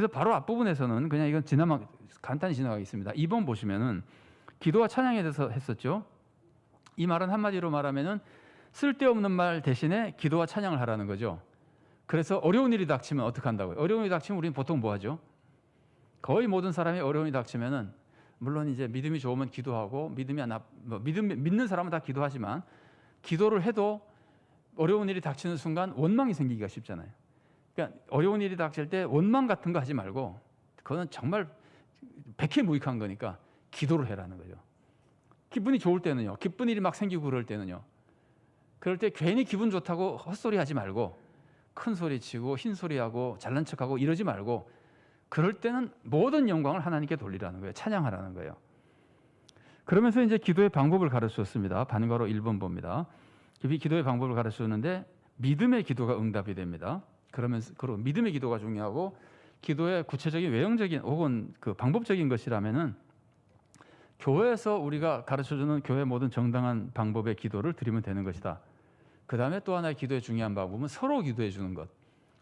그래서 바로 앞부분에서는 그냥 이건 지나마 간단히 지나가겠습니다. 2번 보시면은 기도와 찬양에 대해서 했었죠. 이 말은 한마디로 말하면은 쓸데없는 말 대신에 기도와 찬양을 하라는 거죠. 그래서 어려운 일이 닥치면 어떻게 한다고요? 어려운 일이 닥치면 우리는 보통 뭐 하죠? 거의 모든 사람이 어려움이 닥치면은 물론 이제 믿음이 좋으면 기도하고 믿음이 안 뭐 믿음 믿는 사람은 다 기도하지만 기도를 해도 어려운 일이 닥치는 순간 원망이 생기기가 쉽잖아요. 그러니까 어려운 일이 닥칠 때 원망 같은 거 하지 말고 그거는 정말 백해무익한 거니까 기도를 해라는 거죠. 기분이 좋을 때는요. 기쁜 일이 막 생기고 그럴 때는요. 그럴 때 괜히 기분 좋다고 헛소리 하지 말고 큰 소리 치고 흰 소리 하고 잘난 척하고 이러지 말고 그럴 때는 모든 영광을 하나님께 돌리라는 거예요. 찬양하라는 거예요. 그러면서 이제 기도의 방법을 가르쳤습니다. 반가로 1번 봅니다. 이 기도의 방법을 가르쳤는데 믿음의 기도가 응답이 됩니다. 그러면서 그리고 믿음의 기도가 중요하고 기도의 구체적인 외형적인 혹은 그 방법적인 것이라면은 교회에서 우리가 가르쳐주는 교회 모든 정당한 방법의 기도를 드리면 되는 것이다. 그 다음에 또 하나의 기도의 중요한 방법은 서로 기도해 주는 것.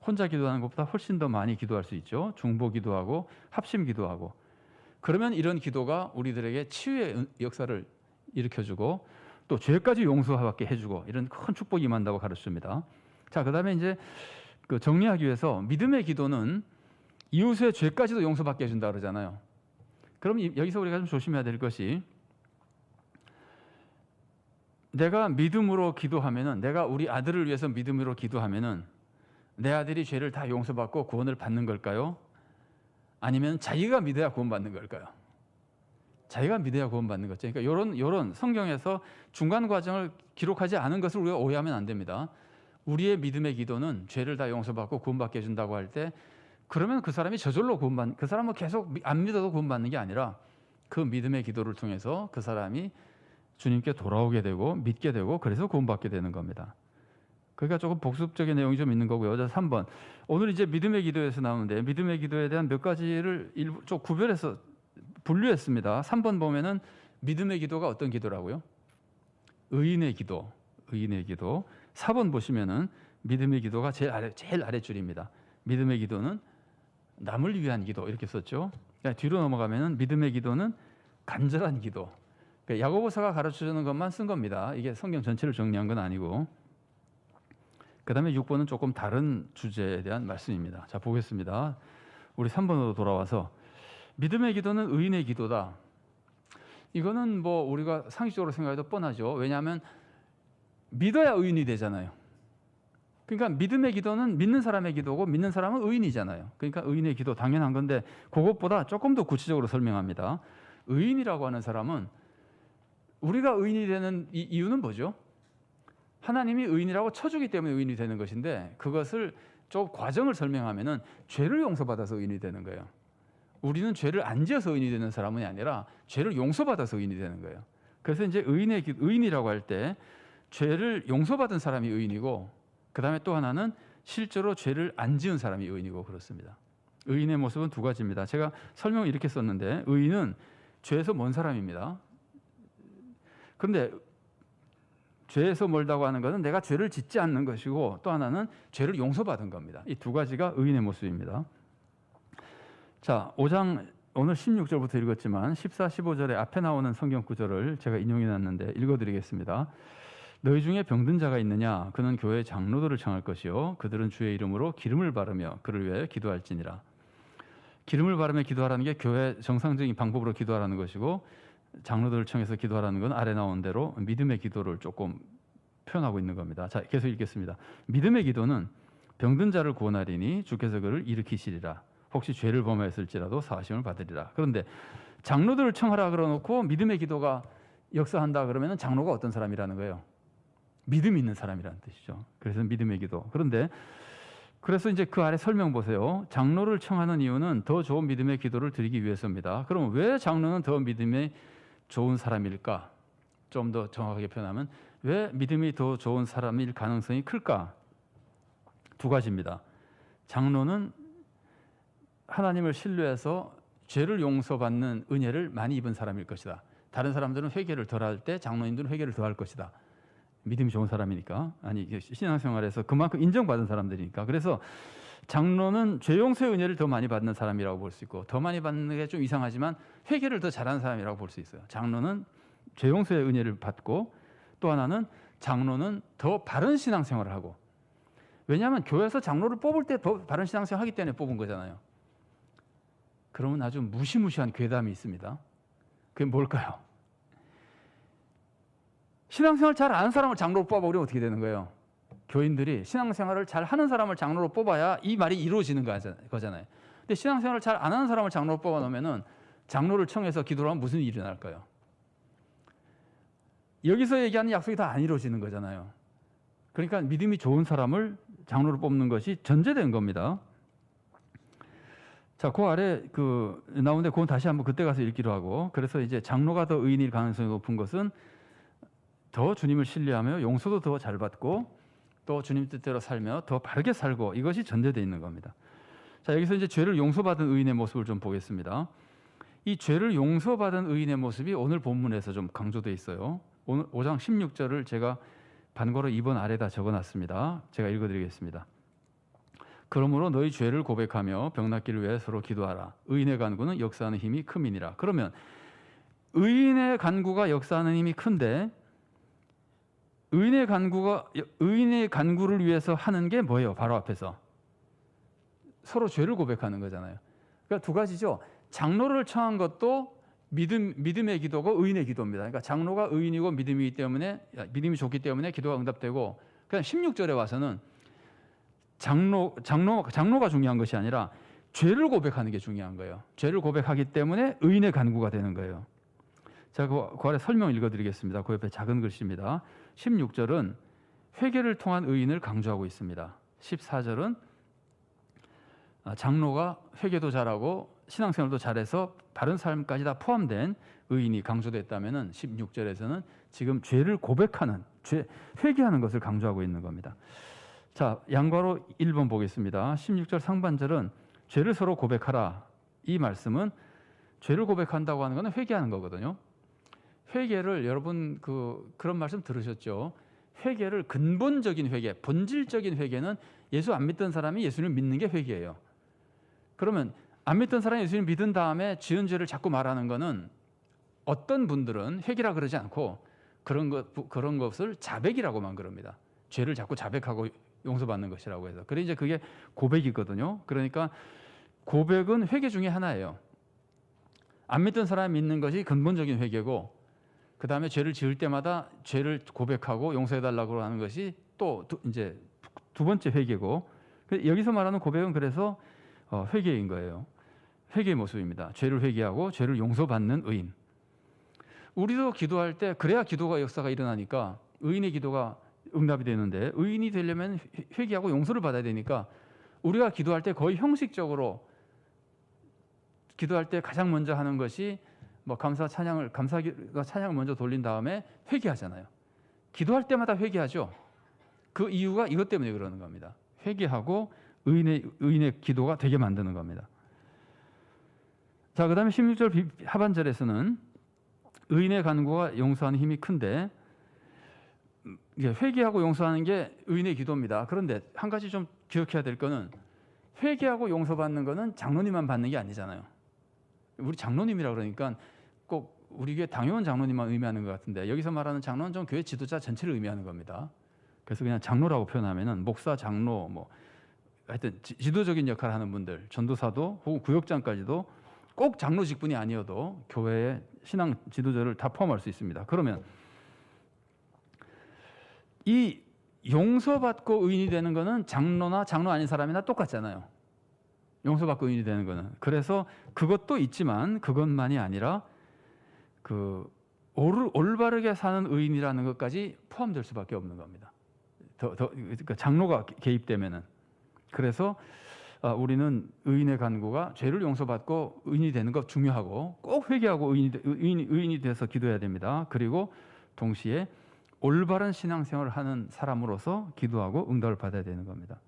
혼자 기도하는 것보다 훨씬 더 많이 기도할 수 있죠. 중보 기도하고 합심 기도하고. 그러면 이런 기도가 우리들에게 치유의 역사를 일으켜주고 또 죄까지 용서하게 해주고 이런 큰 축복이 임한다고 가르칩니다. 자, 그 다음에 이제 그 정리하기 위해서 믿음의 기도는 이웃의 죄까지도 용서받게 해준다 그러잖아요. 그럼 여기서 우리가 좀 조심해야 될 것이 내가 믿음으로 기도하면은 내가 우리 아들을 위해서 믿음으로 기도하면은 내 아들이 죄를 다 용서받고 구원을 받는 걸까요? 아니면 자기가 믿어야 구원받는 걸까요? 자기가 믿어야 구원받는 거죠. 그러니까 이런 이런 성경에서 중간 과정을 기록하지 않은 것을 우리가 오해하면 안 됩니다. 우리의 믿음의 기도는 죄를 다 용서받고 구원받게 해준다고 할 때 그러면 그 사람이 저절로 구원받는 그 사람은 계속 안 믿어도 구원받는 게 아니라 그 믿음의 기도를 통해서 그 사람이 주님께 돌아오게 되고 믿게 되고 그래서 구원받게 되는 겁니다. 그러니까 조금 복습적인 내용이 좀 있는 거고요. 자, 3번. 오늘 이제 믿음의 기도에서 나오는데 믿음의 기도에 대한 몇 가지를 일부 좀 구별해서 분류했습니다. 3번 보면은 믿음의 기도가 어떤 기도라고요? 의인의 기도. 의인의 기도. 4번 보시면은 믿음의 기도가 제일 아래 제일 아래 줄입니다. 믿음의 기도는 남을 위한 기도 이렇게 썼죠. 그러니까 뒤로 넘어가면은 믿음의 기도는 간절한 기도. 그러니까 야고보서가 가르쳐 주는 것만 쓴 겁니다. 이게 성경 전체를 정리한 건 아니고. 그다음에 6번은 조금 다른 주제에 대한 말씀입니다. 자, 보겠습니다. 우리 3번으로 돌아와서 믿음의 기도는 의인의 기도다. 이거는 뭐 우리가 상식적으로 생각해도 뻔하죠. 왜냐하면 믿어야 의인이 되잖아요. 그러니까 믿음의 기도는 믿는 사람의 기도고 믿는 사람은 의인이잖아요. 그러니까 의인의 기도 당연한 건데 그것보다 조금 더 구체적으로 설명합니다. 의인이라고 하는 사람은 우리가 의인이 되는 이유는 뭐죠? 하나님이 의인이라고 쳐주기 때문에 의인이 되는 것인데 그것을 좀 과정을 설명하면은 죄를 용서받아서 의인이 되는 거예요. 우리는 죄를 안 지어서 의인이 되는 사람이 아니라 죄를 용서받아서 의인이 되는 거예요. 그래서 이제 의인의 의인이라고 할 때 죄를 용서받은 사람이 의인이고 그 다음에 또 하나는 실제로 죄를 안 지은 사람이 의인이고 그렇습니다. 의인의 모습은 두 가지입니다. 제가 설명을 이렇게 썼는데 의인은 죄에서 먼 사람입니다. 그런데 죄에서 멀다고 하는 것은 내가 죄를 짓지 않는 것이고 또 하나는 죄를 용서받은 겁니다. 이 두 가지가 의인의 모습입니다. 자, 5장 오늘 16절부터 읽었지만 14, 15절에 앞에 나오는 성경 구절을 제가 인용해 놨는데 읽어 드리겠습니다. 너희 중에 병든 자가 있느냐 그는 교회 장로들을 청할 것이요 그들은 주의 이름으로 기름을 바르며 그를 위하여 기도할지니라. 기름을 바르며 기도하라는 게 교회 정상적인 방법으로 기도하라는 것이고 장로들을 청해서 기도하라는 건 아래 나온 대로 믿음의 기도를 조금 표현하고 있는 겁니다. 자, 계속 읽겠습니다. 믿음의 기도는 병든 자를 구원하리니 주께서 그를 일으키시리라. 혹시 죄를 범하였을지라도 사하심을 받으리라. 그런데 장로들을 청하라 그러놓고 믿음의 기도가 역사한다 그러면 장로가 어떤 사람이라는 거예요? 믿음이 있는 사람이라는 뜻이죠. 그래서 믿음의 기도. 그런데 그래서 이제 그 아래 설명 보세요. 장로를 청하는 이유는 더 좋은 믿음의 기도를 드리기 위해서입니다. 그럼 왜 장로는 더 믿음의 좋은 사람일까? 좀 더 정확하게 표현하면 왜 믿음이 더 좋은 사람일 가능성이 클까? 두 가지입니다. 장로는 하나님을 신뢰해서 죄를 용서받는 은혜를 많이 입은 사람일 것이다. 다른 사람들은 회개를 덜 할 때 장로님들은 회개를 더 할 것이다. 믿음이 좋은 사람이니까 아니 신앙생활에서 그만큼 인정받은 사람들이니까 그래서 장로는 죄 용서의 은혜를 더 많이 받는 사람이라고 볼 수 있고 더 많이 받는 게 좀 이상하지만 회개를 더 잘하는 사람이라고 볼 수 있어요. 장로는 죄 용서의 은혜를 받고 또 하나는 장로는 더 바른 신앙생활을 하고 왜냐하면 교회에서 장로를 뽑을 때 더 바른 신앙생활 하기 때문에 뽑은 거잖아요. 그러면 아주 무시무시한 괴담이 있습니다. 그게 뭘까요? 신앙생활 잘 아는 사람을 장로로 뽑아버리면 어떻게 되는 거예요? 교인들이 신앙생활을 잘 하는 사람을 장로로 뽑아야 이 말이 이루어지는 거잖아요. 근데 신앙생활을 잘 안 하는 사람을 장로로 뽑아 놓으면은 장로를 청해서 기도를 하면 무슨 일이 날까요? 여기서 얘기하는 약속이 다 안 이루어지는 거잖아요. 그러니까 믿음이 좋은 사람을 장로로 뽑는 것이 전제된 겁니다. 자, 그 아래 그 나오는데 그건 다시 한번 그때 가서 읽기로 하고 그래서 이제 장로가 더 의인일 가능성이 높은 것은 더 주님을 신뢰하며 용서도 더 잘 받고 또 주님 뜻대로 살며 더 바르게 살고 이것이 전제되어 있는 겁니다. 자, 여기서 이제 죄를 용서받은 의인의 모습을 좀 보겠습니다. 이 죄를 용서받은 의인의 모습이 오늘 본문에서 좀 강조되어 있어요. 오늘 5장 16절을 제가 반거로 2번 아래다 적어 놨습니다. 제가 읽어 드리겠습니다. 그러므로 너희 죄를 고백하며 병낫기를 위해 서로 기도하라. 의인의 간구는 역사하는 힘이 큼이니라. 그러면 의인의 간구가 역사하는 힘이 큰데 의인의 간구가 의인의 간구를 위해서 하는 게 뭐예요? 바로 앞에서 서로 죄를 고백하는 거잖아요. 그러니까 두 가지죠. 장로를 청한 것도 믿음 믿음의 기도고 의인의 기도입니다. 그러니까 장로가 의인이고 믿음이기 때문에 믿음이 좋기 때문에 기도가 응답되고 그냥 16절에 와서는 장로 장로 장로가 중요한 것이 아니라 죄를 고백하는 게 중요한 거예요. 죄를 고백하기 때문에 의인의 간구가 되는 거예요. 제가 그, 그 아래 설명 읽어드리겠습니다. 그 옆에 작은 글씨입니다. 16절은 회개를 통한 의인을 강조하고 있습니다. 14절은 아, 장로가 회개도 잘하고 신앙생활도 잘해서 바른 삶까지 다 포함된 의인이 강조됐다면 16절에서는 지금 죄를 고백하는 죄 회개하는 것을 강조하고 있는 겁니다. 자, 양과로 1번 보겠습니다. 16절 상반절은 죄를 서로 고백하라. 이 말씀은 죄를 고백한다고 하는 것은 회개하는 거거든요. 회개를 여러분 그 그런 말씀 들으셨죠? 회개를 근본적인 회개, 본질적인 회개는 예수 안 믿던 사람이 예수를 믿는 게 회개예요. 그러면 안 믿던 사람이 예수를 믿은 다음에 지은 죄를 자꾸 말하는 거는 어떤 분들은 회개라 그러지 않고 그런 것 그런 것을 자백이라고만 그럽니다. 죄를 자꾸 자백하고 용서받는 것이라고 해서. 그래 이제 그게 고백이거든요. 그러니까 고백은 회개 중에 하나예요. 안 믿던 사람이 믿는 것이 근본적인 회개고 그 다음에 죄를 지을 때마다 죄를 고백하고 용서해달라고 하는 것이 또 두, 이제 두 번째 회개고 그 여기서 말하는 고백은 그래서 어, 회개인 거예요. 회개의 모습입니다. 죄를 회개하고 죄를 용서받는 의인. 우리도 기도할 때 그래야 기도가 역사가 일어나니까 의인의 기도가 응답이 되는데 의인이 되려면 회개하고 용서를 받아야 되니까 우리가 기도할 때 거의 형식적으로 기도할 때 가장 먼저 하는 것이 뭐 감사 찬양을 감사가 찬양을 먼저 돌린 다음에 회개하잖아요. 기도할 때마다 회개하죠. 그 이유가 이것 때문에 그러는 겁니다. 회개하고 의인의 의인의 기도가 되게 만드는 겁니다. 자, 그다음에 16절 하반절에서는 의인의 간구가 용서하는 힘이 큰데 회개하고 용서하는 게 의인의 기도입니다. 그런데 한 가지 좀 기억해야 될 거는 회개하고 용서받는 거는 장로님만 받는 게 아니잖아요. 우리 장로님이라 그러니까 꼭 우리 교회 당회원 장로님만 의미하는 것 같은데 여기서 말하는 장로는 좀 교회 지도자 전체를 의미하는 겁니다. 그래서 그냥 장로라고 표현하면은 목사, 장로, 뭐 하여튼 지도적인 역할을 하는 분들, 전도사도 혹은 구역장까지도 꼭 장로 직분이 아니어도 교회의 신앙 지도자를 다 포함할 수 있습니다. 그러면 이 용서받고 의인이 되는 것은 장로나 장로 아닌 사람이나 똑같잖아요. 용서받고 의인이 되는 것은 그래서 그것도 있지만 그것만이 아니라 그 올바르게 사는 의인이라는 것까지 포함될 수밖에 없는 겁니다. 더, 더 그러니까 장로가 개입되면은 그래서 아, 우리는 의인의 간구가 죄를 용서받고 의인이 되는 것 중요하고 꼭 회개하고 의인이, 의인이, 의인이 돼서 기도해야 됩니다. 그리고 동시에 올바른 신앙생활을 하는 사람으로서 기도하고 응답을 받아야 되는 겁니다.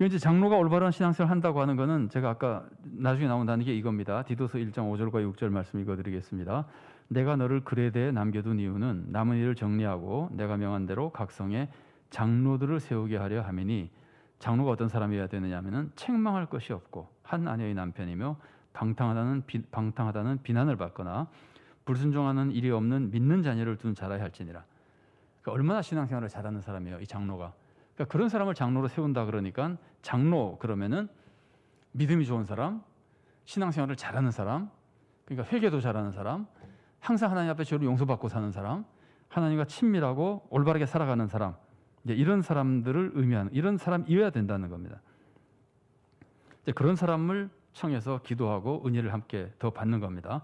이제 장로가 올바른 신앙생활 한다고 하는 것은 제가 아까 나중에 나온다는 게 이겁니다. 디도서 1장 5절과 6절 말씀 읽어드리겠습니다. 내가 너를 글에 대해 남겨둔 이유는 남은 일을 정리하고 내가 명한 대로 각성에 장로들을 세우게 하려 함이니 장로가 어떤 사람이어야 되느냐면은 책망할 것이 없고 한 아내의 남편이며 방탕하다는 비, 방탕하다는 비난을 받거나 불순종하는 일이 없는 믿는 자녀를 둔 자라야 할지니라. 그러니까 얼마나 신앙생활을 잘하는 사람이에요, 이 장로가. 그러니까 그런 사람을 장로로 세운다 그러니까 장로 그러면은 믿음이 좋은 사람, 신앙생활을 잘하는 사람, 그러니까 회개도 잘하는 사람, 항상 하나님 앞에 죄를 용서받고 사는 사람, 하나님과 친밀하고 올바르게 살아가는 사람, 이제 이런 사람들을 의미하는 이런 사람이어야 된다는 겁니다. 이제 그런 사람을 청해서 기도하고 은혜를 함께 더 받는 겁니다.